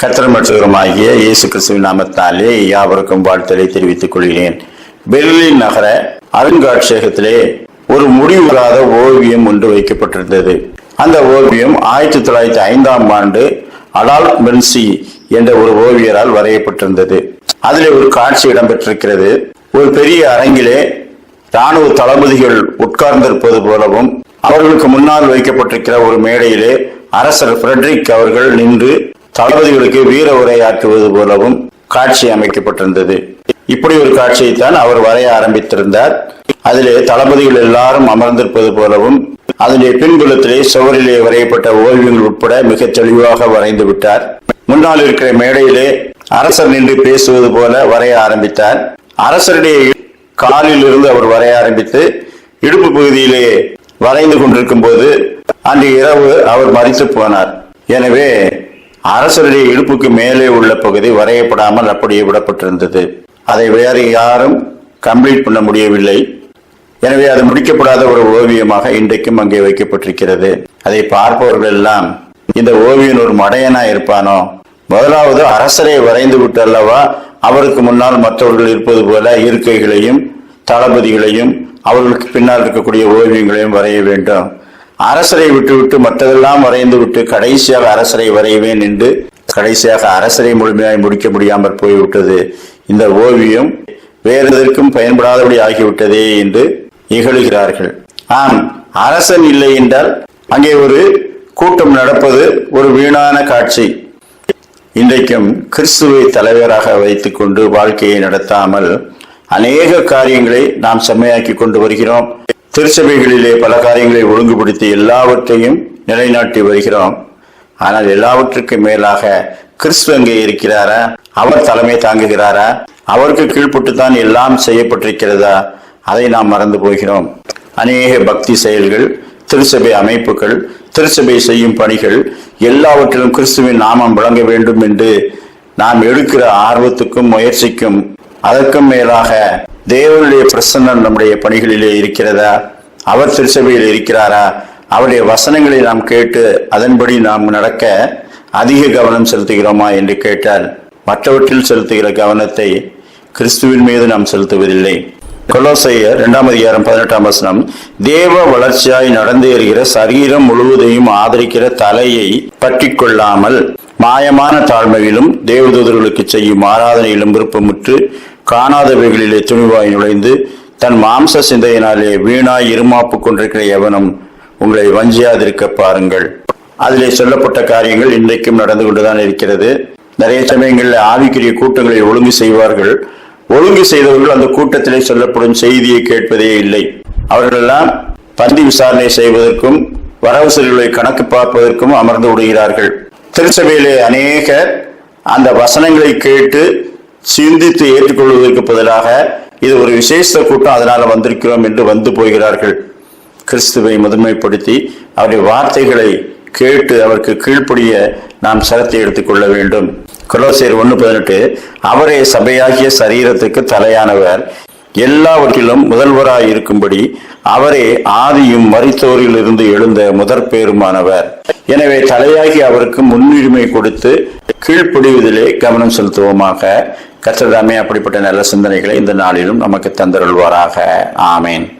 கத்திரமற்றவருமாகிய இயேசு கிறிஸ்துவின் நாமத்தாலே யாவருக்கும் வாழ்த்தலை தெரிவித்துக் கொள்கிறேன். பெர்லின் நகர அருங்காட்சியகத்திலே ஒரு முடிவுறாத ஓவியம் ஒன்று வைக்கப்பட்டிருந்தது. அந்த ஓவியம் ஆயிரத்தி தொள்ளாயிரத்தி ஐந்தாம் ஆண்டு அடால் மென்சி என்ற ஒரு ஓவியரால் வரையப்பட்டிருந்தது. அதிலே ஒரு காட்சி இடம்பெற்றிருக்கிறது. ஒரு பெரிய அரங்கிலே ராணுவ தளபதிகள் உட்கார்ந்திருப்பது போலவும் அவர்களுக்கு முன்னால் வைக்கப்பட்டிருக்கிற ஒரு மேடையிலே அரசர் பிரெட்ரிக் அவர்கள் நின்று தளபதிகளுக்கு வீர உரையாற்றுவது போலவும் காட்சி அமைக்கப்பட்டிருந்தது. இப்படி ஒரு காட்சியைத்தான் அவர் வரைய ஆரம்பித்திருந்தார். அதிலே தளபதிகள் எல்லாரும் அமர்ந்திருப்பது போலவும் அதிலே பின்புலத்திலே சுவரிலே வரையப்பட்ட ஓவியங்கள் உட்பட மிக தெளிவாக வரைந்து விட்டார். முன்னால் இருக்கிற மேடையிலே அரசர் நின்று பேசுவது போல வரைய ஆரம்பித்தார். அரசருடைய காலில் இருந்து அவர் வரைய ஆரம்பித்து இடுப்பு பகுதியிலே வரைந்து கொண்டிருக்கும் போது அன்று இரவு அவர் மறித்து போனார். எனவே அரசருடைய இடுப்புக்கு மேலே உள்ள பகுதி வரையப்படாமல் அப்படியே விடப்பட்டிருந்தது. அதை வேறு யாரும் கம்ப்ளீட் பண்ண முடியவில்லை. எனவே அது முடிக்கப்படாத ஒரு ஓவியமாக இன்றைக்கும் அங்கே வைக்கப்பட்டிருக்கிறது. அதை பார்ப்பவர்கள் எல்லாம் இந்த ஓவியன் ஒரு மடையனா இருப்பானோ? முதலாவது அரசரை வரைந்து விட்டு அல்லவா அவருக்கு முன்னால் மற்றவர்கள் இருப்பது போல இருக்கைகளையும் தளபதிகளையும் அவர்களுக்கு பின்னால் இருக்கக்கூடிய ஓவியங்களையும் வரைய வேண்டும். அரசரை விட்டுவிட்டு மற்றதெல்லாம் வரைந்து விட்டு கடைசியாக அரசரை வரைவேன் என்று கடைசியாக அரசரை முழுமையாய் முடிக்க முடியாமல் போய்விட்டது. இந்த ஓவியம் வேறு எதற்கும் பயன்படாதபடி ஆகிவிட்டதே என்று இகழுகிறார்கள். ஆம் அரசன் இல்லை என்றால் அங்கே ஒரு கூட்டம் நடப்பது ஒரு வீணான காட்சி. இன்றைக்கும் கிறிஸ்துவை தலைவராக வைத்துக்கொண்டு வாழ்க்கையை நடத்தாமல் அநேக காரியங்களை நாம் செம்மையாக்கி கொண்டு வருகிறோம். திருச்சபைகளிலே பல காரியங்களை ஒழுங்குபடுத்தி எல்லாவற்றையும் நிலைநாட்டி வருகிறோம். ஆனால் எல்லாவற்றுக்கும் மேலாக கிறிஸ்து அங்கே இருக்கிறாரா? அவர் தலைமை தாங்குகிறாரா? அவருக்கு கீழ்ப்பட்டுத்தான் எல்லாம் செய்யப்பட்டிருக்கிறதா? அதை நாம் மறந்து போகிறோம். அநேக பக்தி செயல்கள் திருச்சபை அமைப்புகள் திருச்சபை செய்யும் பணிகள் எல்லாவற்றிலும் கிறிஸ்துவின் நாமம் விளங்க வேண்டும் என்று நாம் எடுக்கிற ஆர்வத்துக்கும் முயற்சிக்கும் அதற்கும் மேலாக தேவனுடைய பிரசன்னம் நம்முடைய பணிகளிலே இருக்கிறதா? அவர் திருச்சபையில் இருக்கிறாரா? அவருடைய வசனங்களை நாம் கேட்டு அதன்படி நாம் நடக்க அதிக கவனம் செலுத்துகிறோமா என்று கேட்டால் மற்றவற்றில் செலுத்துகிற கவனத்தை கிறிஸ்துவின் மீது நாம் செலுத்துவதில்லை. கொலோசையர் இரண்டாம் அதிகாரம் பதினெட்டாம் வசனம் தேவ வளர்ச்சியாய் நடந்து வருகிற சரீரம் முழுவதையும் ஆதரிக்கிற தலையை பற்றி கொள்ளாமல் மாயமான தாழ்மையிலும் தேவதூதர்களுக்கு செய்யும் ஆராதனையிலும் விருப்பமுற்று காணாதவைகளிலே துணிவாய் நுழைந்து தன் மாம்ச சிந்தையினாலே வீணாய் இருமாப்பு கொண்டிருக்கிற எவனும் உங்களை வஞ்சியாதிருக்க பாருங்கள். அதிலே சொல்லப்பட்ட காரியங்கள் இன்றைக்கும் நடந்து கொண்டுதான் இருக்கிறது. நிறைய சமயங்களில் ஆவிக்குரிய கூட்டங்களை ஒழுங்கு செய்வார்கள். ஒழுங்கு செய்தவர்கள் அந்த கூட்டத்திலே சொல்லப்படும் செய்தியை கேட்பதே இல்லை. அவர்களெல்லாம் பந்தி விசாரணை செய்வதற்கும் வரவு செலவுகளை கணக்கு பார்ப்பதற்கும் அமர்ந்து விடுகிறார்கள் திருச்சபையிலே அநேகர் அந்த வசனங்களை கேட்டு சிந்தித்து ஏற்றுக்கொள்வதற்கு பதிலாக இது ஒரு விசேஷ கூட்டம். அதனால வந்திருக்கிறோம் என்று வந்து போகிறார்கள். கிறிஸ்துவை முதன்மைப்படுத்தி அவருடைய வார்த்தைகளை கேட்டு அவருக்கு கீழ்ப்படிய நாம் சிரத்தை எடுத்துக்கொள்ள வேண்டும். கொலோசியர் ஒன்று பதினெட்டு அவரே சபையாகிய சரீரத்துக்கு தலையானவர். எல்லாவற்றிலும் முதல்வராய் இருக்கும்படி அவரே ஆதியும் மரித்தோரில் இருந்து எழுந்த முதற் பேருமானவர் எனவே தலையாகி அவருக்கு முன்னுரிமை கொடுத்து கீழ்ப்படிவதிலே கவனம் செலுத்துவோமாக. கற்றதாமே அப்படிப்பட்ட நல்ல சிந்தனைகளை இந்த நாளிலும் நமக்கு தந்தருள்வாராக. ஆமேன்.